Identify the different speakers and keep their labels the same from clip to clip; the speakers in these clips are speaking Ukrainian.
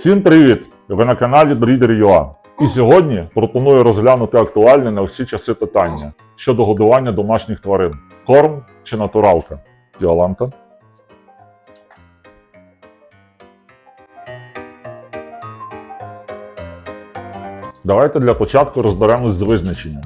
Speaker 1: Всім привіт! Ви на каналі Breeder.ua. І сьогодні пропоную розглянути актуальне на всі часи питання щодо годування домашніх тварин: корм чи натуралка. Йоланта. Давайте для початку розберемось з визначенням.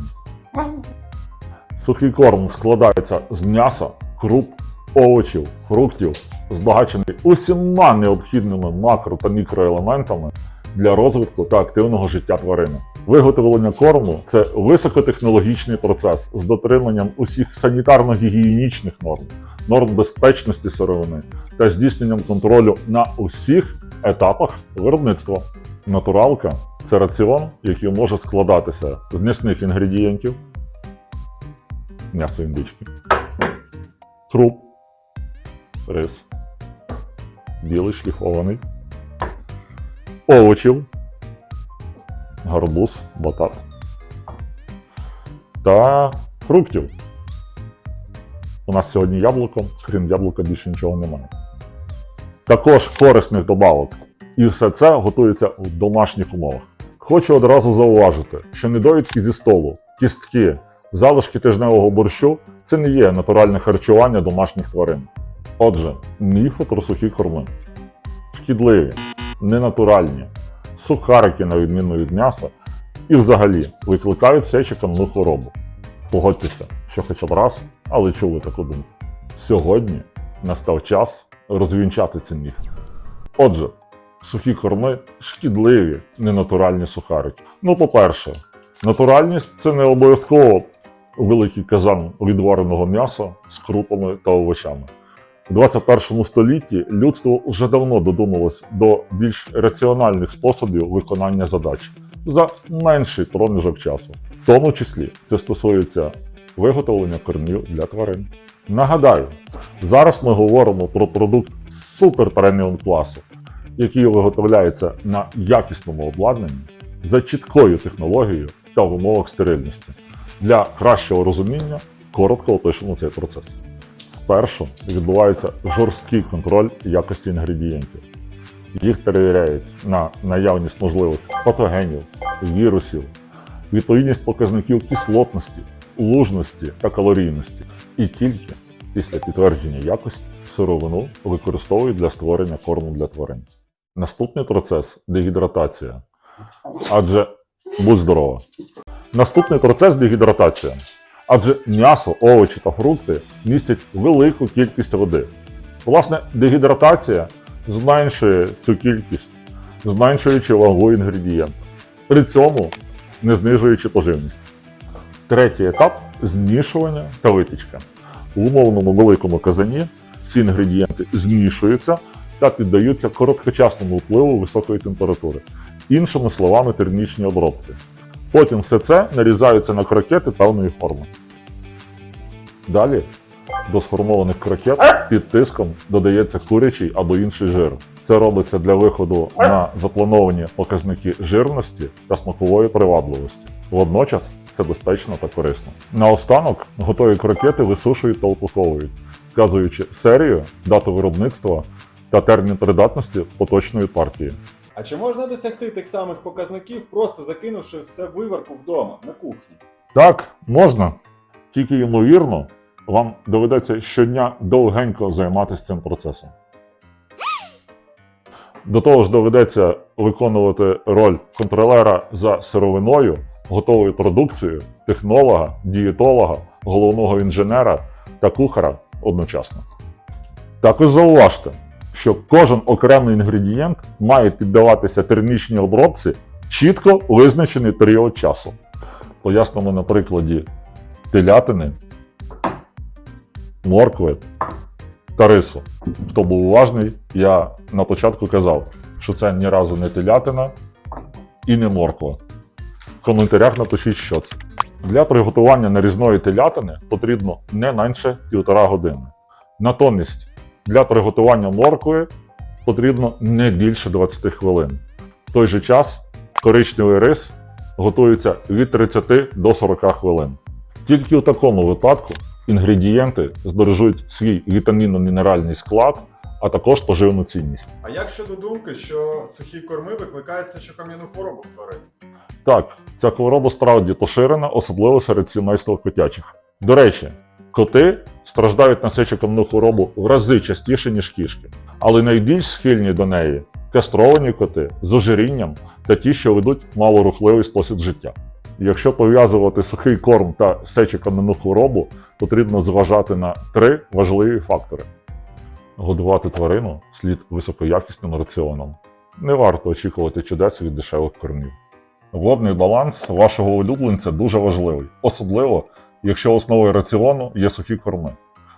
Speaker 1: Сухий корм складається з м'яса, круп, овочів, фруктів, збагачений усіма необхідними макро та мікроелементами для розвитку та активного життя тварини. Виготовлення корму це високотехнологічний процес з дотриманням усіх санітарно-гігієнічних норм, норм безпечності сировини та здійсненням контролю на усіх етапах виробництва. Натуралка це раціон, який може складатися з м'ясних інгредієнтів, м'ясо індички, круп, рис, білий шліфований, овочів, гарбуз, батат та фруктів. У нас сьогодні яблуко, крім яблука більше нічого немає. Також корисних добавок. І все це готується в домашніх умовах. Хочу одразу зауважити, що недоїдки зі столу, кістки, залишки тижневого борщу це не є натуральне харчування домашніх тварин. Отже, міфи про сухі корми. Шкідливі, ненатуральні, сухарики на відміну від м'яса і взагалі викликають сечокамну хворобу. Погодьтеся, що хоча б раз, але чули таку думку. Сьогодні настав час розвінчати ці міфи. Отже, сухі корми шкідливі, ненатуральні сухарики. Ну, по-перше, натуральність це не обов'язково великий казан відвареного м'яса з крупами та овочами. У 21 столітті людство вже давно додумалось до більш раціональних способів виконання задач за менший проміжок часу. В тому числі це стосується виготовлення кормів для тварин. Нагадаю, зараз ми говоримо про продукт супер преміум класу, який виготовляється на якісному обладнанні за чіткою технологією та в умовах стерильності. Для кращого розуміння коротко опишемо цей процес. Спершу відбувається жорсткий контроль якості інгредієнтів. Їх перевіряють на наявність можливих патогенів, вірусів, відповідність показників кислотності, лужності та калорійності. І тільки після підтвердження якості сировину використовують для створення корму для тварин. Наступний процес дегідратація. Адже будь здорова. Наступний процес дегідратація. Адже м'ясо, овочі та фрукти містять велику кількість води. Власне, дегідратація зменшує цю кількість, зменшуючи вагу інгредієнта, при цьому не знижуючи поживність. Третій етап змішування та випічка. У умовному великому казані ці інгредієнти змішуються та піддаються короткочасному впливу високої температури, іншими словами, термічній обробці. Потім все це нарізається на крокети певної форми. Далі до сформованих крокет під тиском додається курячий або інший жир. Це робиться для виходу на заплановані показники жирності та смакової привабливості. Водночас це безпечно та корисно. Наостанок готові крокети висушують та упаковують, вказуючи серію, дату виробництва та термін придатності поточної партії.
Speaker 2: А чи можна досягти тих самих показників, просто закинувши все виварку вдома на кухні?
Speaker 1: Так, можна. Тільки ймовірно, вам доведеться щодня довгенько займатися цим процесом. До того ж, доведеться виконувати роль контролера за сировиною, готовою продукцією, технолога, дієтолога, головного інженера та кухара одночасно. Також зауважте, що кожен окремий інгредієнт має піддаватися термічній обробці чітко визначений період часу. Пояснимо на прикладі телятини, моркви та рису. Хто був уважний, я на початку казав, що це ні разу не телятина і не морква. В коментарях напишіть, що це. Для приготування нарізної телятини потрібно не менше півтора години. Натомість для приготування моркви потрібно не більше 20 хвилин. В той же час коричневий рис готується від 30 до 40 хвилин. Тільки у такому випадку інгредієнти збережуть свій вітамінно-мінеральний склад, а також поживну цінність.
Speaker 2: А як щодо думки, що сухі корми викликають сечокам'яну хворобу в тварин?
Speaker 1: Так, ця хвороба справді поширена, особливо серед сімейства котячих. До речі, коти страждають на сечокам'яну хворобу в рази частіше, ніж кішки, але найбільш схильні до неї кастровані коти з ожирінням та ті, що ведуть малорухливий спосіб життя. Якщо пов'язувати сухий корм та сечокам'яну хворобу, потрібно зважати на три важливі фактори. Годувати тварину слід високоякісним раціоном. Не варто очікувати чудес від дешевих кормів. Водний баланс вашого улюбленця дуже важливий, особливо якщо основою раціону є сухі корми.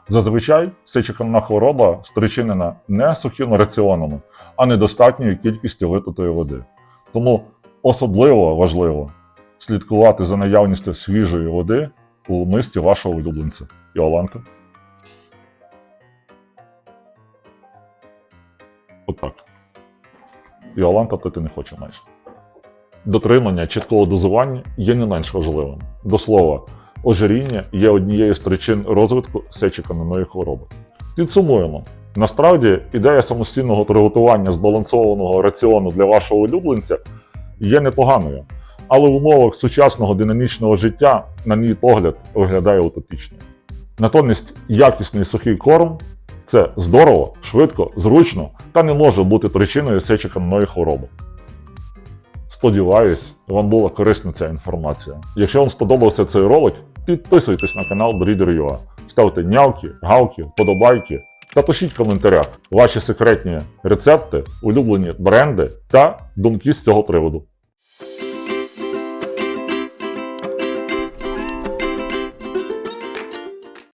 Speaker 1: Зазвичай сечокам'яна хвороба спричинена не сухими раціонами, а недостатньою кількістю випитої води. Тому особливо важливо слідкувати за наявністю свіжої води у мисті вашого улюбленця. Іоланка. Отак. Іоланка пити не хоче майже. Дотримання чіткого дозування є не менш важливим. До слова, ожиріння є однією з причин розвитку сечокам'яної хвороби. Підсумуємо. Насправді, ідея самостійного приготування збалансованого раціону для вашого улюбленця є непоганою, але в умовах сучасного динамічного життя, на мій погляд, виглядає утопічною. Натомість якісний сухий корм це здорово, швидко, зручно та не може бути причиною сечокам'яної хвороби. Сподіваюсь, вам була корисна ця інформація. Якщо вам сподобався цей ролик, підписуйтесь на канал Breeder.ua, ставте нявки, галки, вподобайки та пишіть в коментарях ваші секретні рецепти, улюблені бренди та думки з цього приводу.